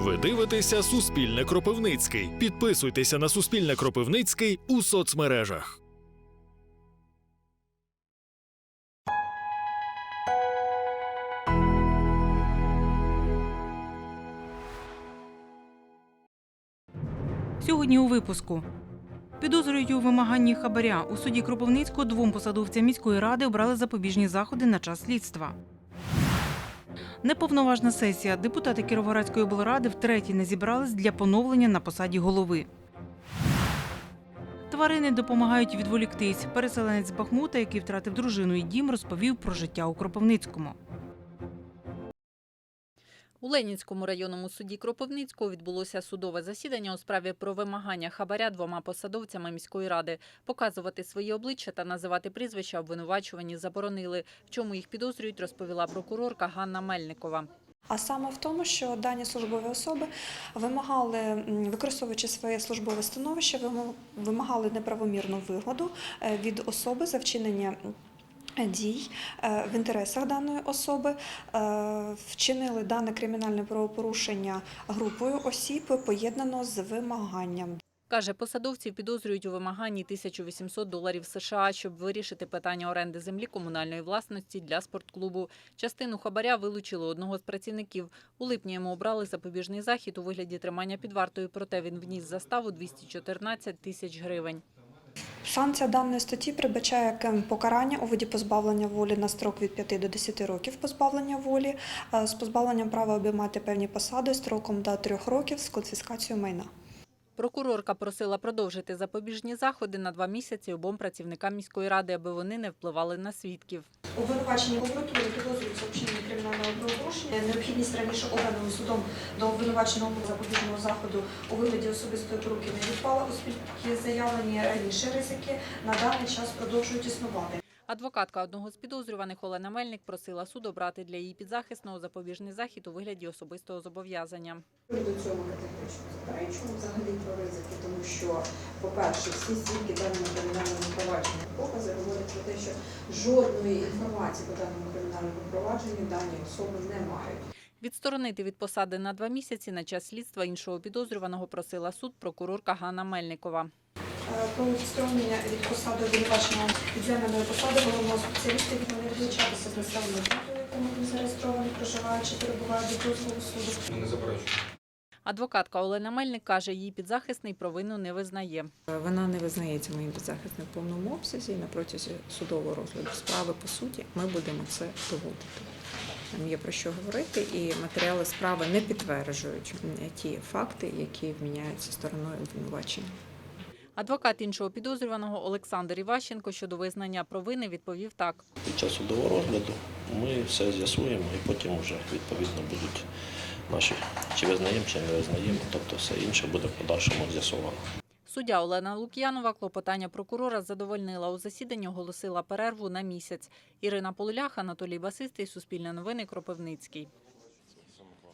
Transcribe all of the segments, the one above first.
Ви дивитеся Суспільне Кропивницький. Підписуйтеся на Суспільне Кропивницький у соцмережах. Сьогодні у випуску. Підозрюють у вимаганні хабаря. У суді Кропивницького двом посадовцям міської ради обрали запобіжні заходи на час слідства. Неповноважна сесія. Депутати Кіровоградської облради втретє не зібрались для поновлення на посаді голови. Тварини допомагають відволіктись. Переселенець Бахмута, який втратив дружину і дім, розповів про життя у Кропивницькому. У Ленінському районному суді Кропивницького відбулося судове засідання у справі про вимагання хабаря двома посадовцями міської ради. Показувати свої обличчя та називати прізвища обвинувачувані заборонили. В чому їх підозрюють, розповіла прокурорка Ганна Мельникова. А саме в тому, що дані службові особи вимагали, використовуючи своє службове становище, вимагали неправомірну вигоду е, від особи за вчинення. Дій е, в інтересах даної особи е, вчинили дане кримінальне правопорушення групою осіб, поєднано з вимаганням. Каже, посадовців підозрюють у вимаганні 1800 доларів США, щоб вирішити питання оренди землі комунальної власності для спортклубу. Частину хабаря вилучили одного з працівників. У липні йому обрали запобіжний захід у вигляді тримання під вартою, проте він вніс заставу 214 тисяч гривень. Санкція даної статті передбачає покарання у виді позбавлення волі на строк від 5 до 10 років позбавлення волі з позбавленням права обіймати певні посади строком до 3 років з конфіскацією майна. Прокурорка просила продовжити запобіжні заходи на два місяці обом працівникам міської ради, аби вони не впливали на свідків. Обвинувачені прокуратури підозрюються у вчиненні кримінального правопорушення. Необхідність раніше обраною судом до обвинуваченого запобіжного заходу у вигляді особистої поруки не відпала, оскільки заявлені раніше ризики на даний час продовжують існувати. Адвокатка одного з підозрюваних Олена Мельник просила суд обрати для її підзахисного запобіжний захід у вигляді особистого зобов'язання. До цього категорично заперечуємо взагалі про ризики, тому що, по-перше, всі свідки даному кримінальному провадженні покази говорять про те, що жодної інформації по даному кримінальному провадженню дані особи не мають. Відсторонити від посади на два місяці на час слідства іншого підозрюваного просила суд прокурорка Ганна Мельникова. Е, Про відсторонення від посади обвинуваченого від займаної посади головного спеціаліста від не розлучатися з населеною пункту, якому він зареєстрований, проживаючи, перебуває до дозволу суду. Не заперечую. Адвокатка Олена Мельник каже, її підзахисний провину не визнає. Вона не визнається моїм підзахисним в повному обсязі. На протязі судового розгляду справи по суті ми будемо це доводити. Нам є про що говорити, і матеріали справи не підтверджують ті факти, які вміняються стороною обвинувачення. Адвокат іншого підозрюваного Олександр Іващенко щодо визнання провини відповів так. Під час судового розгляду ми все з'ясуємо і потім вже відповідно будуть наші чи визнаємо, чи не визнаємо, тобто все інше буде в подальшому з'ясовано. Суддя Олена Лук'янова клопотання прокурора задовольнила у засіданні, оголосила перерву на місяць. Ірина Полулях, Анатолій Басистий, Суспільне новини, Кропивницький.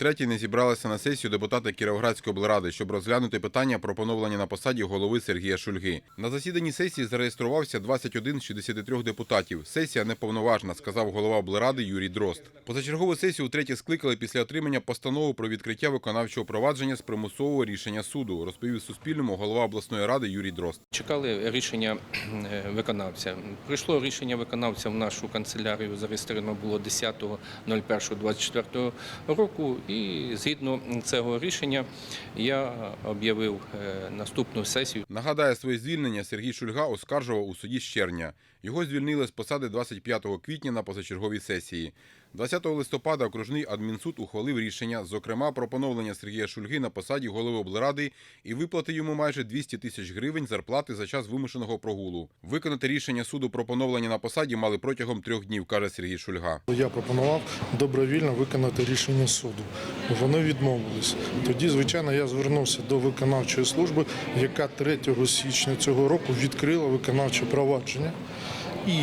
Третій не зібралися на сесію депутати Кіровоградської облради, щоб розглянути питання про поновлення на посаді голови Сергія Шульги. На засіданні сесії зареєструвався 21 з 63 депутатів. Сесія неповноважна, сказав голова облради Юрій Дрозд. Позачергову сесію втретє скликали після отримання постанови про відкриття виконавчого провадження з примусового рішення суду, розповів Суспільному голова обласної ради Юрій Дрозд. Чекали рішення е, виконавця. Прийшло рішення виконавця в нашу канцелярію, зареєстровано було 10.01.24 року. І згідно цього рішення я об'явив е, наступну сесію. Нагадає, своє звільнення Сергій Шульга оскаржував у суді з червня. Його звільнили з посади 25 квітня на позачерговій сесії. 20 листопада окружний адмінсуд ухвалив рішення, зокрема про поновлення Сергія Шульги на посаді голови облради і виплати йому майже 200 тисяч гривень зарплати за час вимушеного прогулу. Виконати рішення суду про поновлення на посаді мали протягом трьох днів, каже Сергій Шульга. Я пропонував добровільно виконати рішення суду. Вони відмовились. Тоді, звичайно, я звернувся до виконавчої служби, яка 3 січня цього року відкрила виконавче провадження. І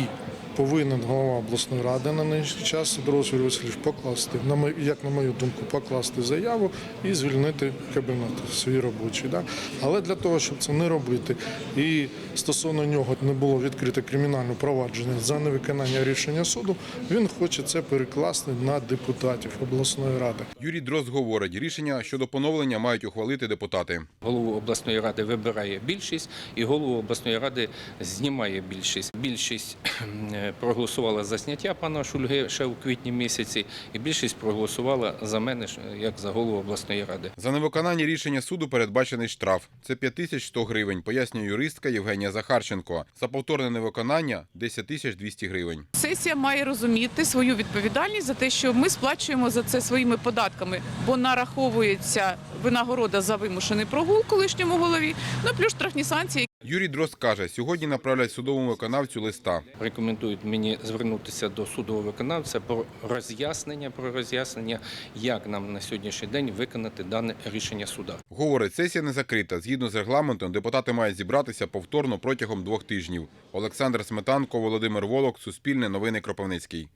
повинен голова обласної ради на нинішній час Сидоров Юрій Васильович покласти, на як на мою думку, покласти заяву і звільнити кабінет свій робочий. Да? Але для того, щоб це не робити, і стосовно нього не було відкрите кримінальне провадження за невиконання рішення суду, він хоче це перекласти на депутатів обласної ради. Юрій Дрозд говорить, рішення щодо поновлення мають ухвалити депутати. Голову обласної ради вибирає більшість, і голову обласної ради знімає більшість. Більшість е, проголосувала за зняття пана Шульги ще у квітні місяці, і більшість проголосувала за мене як за голову обласної ради. За невиконання рішення суду передбачений штраф. Це 5100 гривень, пояснює юристка Євгенія Захарченко. За повторне невиконання 10 тисяч 200 гривень. Сесія має розуміти свою відповідальність за те, що ми сплачуємо за це своїми податками, бо нараховується винагорода за вимушений прогул колишньому голові, ну плюс штрафні санкції, Юрій Дрозд каже, сьогодні направлять судовому виконавцю листа. Рекомендують мені звернутися до судового виконавця про роз'яснення, про роз'яснення, як нам на сьогоднішній день виконати дане рішення суда. Говорить, сесія не закрита. Згідно з регламентом, депутати мають зібратися повторно протягом двох тижнів. Олександр Сметанко, Володимир Волок, Суспільне новини Кропивницький.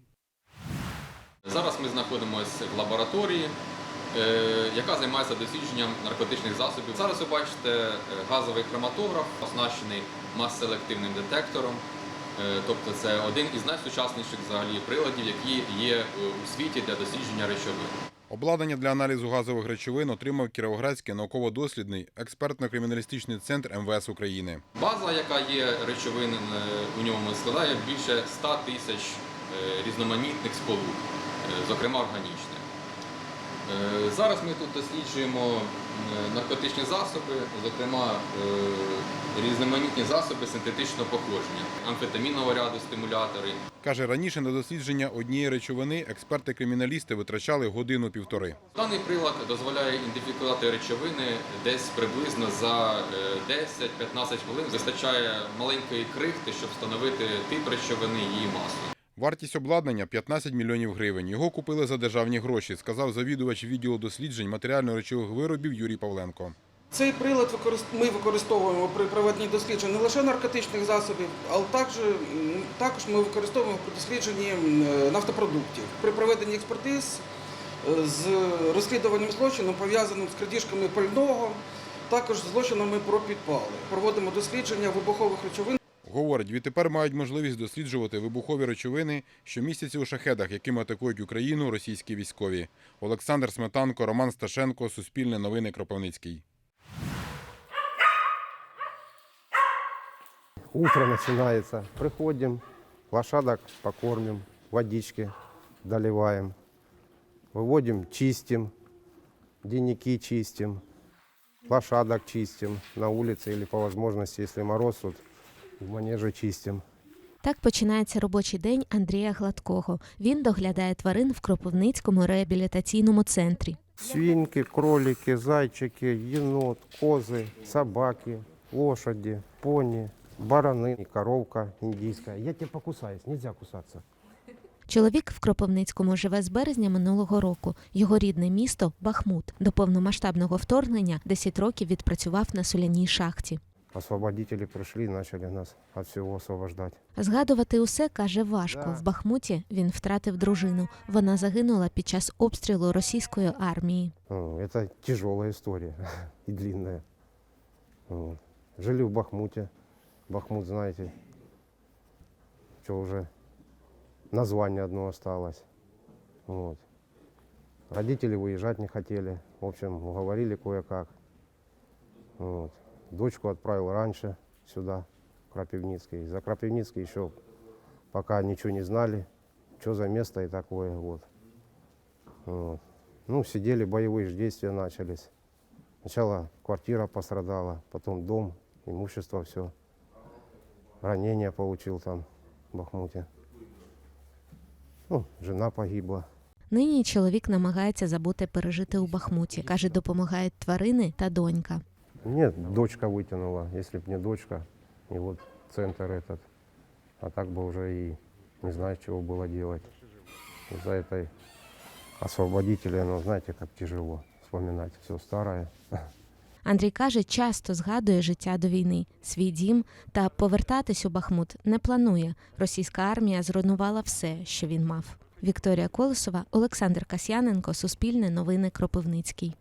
Зараз ми знаходимося в лабораторії, яка займається дослідженням наркотичних засобів. Зараз ви бачите е, газовий хроматограф, оснащений мас-селективним детектором. Е, Тобто це один із найсучасніших взагалі приладів, які є е, у світі для дослідження речовин. Обладнання для аналізу газових речовин отримав Кіровоградський науково-дослідний експертно-криміналістичний центр МВС України. База, яка є речовин е, у ньому, складає більше 100 тисяч е, різноманітних сполук, е, зокрема органічних. Е, Зараз ми тут досліджуємо е, наркотичні засоби, зокрема е, різноманітні засоби синтетичного походження, амфетамінового ряду стимулятори, Каже, раніше на дослідження однієї речовини експерти-криміналісти витрачали годину-півтори. Даний прилад дозволяє ідентифікувати речовини десь приблизно за е, 10-15 хвилин. Вистачає маленької крихти, щоб встановити тип речовини і її масу. Вартість обладнання 15 мільйонів гривень. Його купили за державні гроші, сказав завідувач відділу досліджень матеріально-речових виробів Юрій Павленко. Цей прилад ми використовуємо при проведенні досліджень не лише наркотичних засобів, але також, також ми використовуємо при дослідженні нафтопродуктів. При проведенні експертиз е, з розслідуванням злочину, пов'язаним з крадіжками пального, також злочинами про підпали. Проводимо дослідження вибухових речовин. Говорить, відтепер мають можливість досліджувати вибухові речовини, що містяться у шахедах, якими атакують Україну російські військові. Олександр Сметанко, Роман Сташенко, Суспільне новини Кропивницький. Утро начинается. Приходим, лошадок покормим, водички доливаем. Выводим, чистим, денники чистим, лошадок чистим на улице или по возможности, если мороз, вот в манеже чистим. Так починається робочий день Андрія Гладкого. Він доглядає тварин в Кропивницькому реабілітаційному центрі. Свинки, кролики, зайчики, енот, козы, собаки, лошади, пони, бараны, коровка индийская. Я тебя покусаюсь, нельзя кусаться. Чоловік в Кропивницькому живе з березня минулого року. Його рідне місто Бахмут. До повномасштабного вторгнення 10 років відпрацював на соляній шахті. Освободители пришли и начали нас от всего освобождать. Згадувати усе каже важко. Да. В Бахмуті він втратив дружину. Вона загинула під час обстрілу російської армії. Ну, Это тяжелая история и длинная. Вот. Жили в Бахмуте. Бахмут, знаете, что уже название одно осталось. Вот. Родители выезжать не хотели. В общем, уговорили кое-как. Вот. Дочку отправил раньше сюда, в Крапивницкий. За Крапивницкий еще пока ничего не знали, что за место и такое. Вот. Вот. Ну, сидели, боевые ж действия начались. Сначала квартира пострадала, потом дом, имущество, все. Ранение получил там, в Бахмуте. Ну, жена погибла. Нині чоловік намагається забути пережити у Бахмуті. Каже, допомагають тварини та донька. Мне дочка вытянула, если б не дочка, и вот центр этот. А так бы уже и не знаю, чего было делать. Из-за этой освободителя, ну, знаете, как тяжело вспоминать все старое. Андрій каже, часто згадує життя до війни, свій дім та повертатись у Бахмут не планує. Російська армія зруйнувала все, що він мав. Вікторія Колесова, Олександр Касьяненко, Суспільне новини Кропивницький.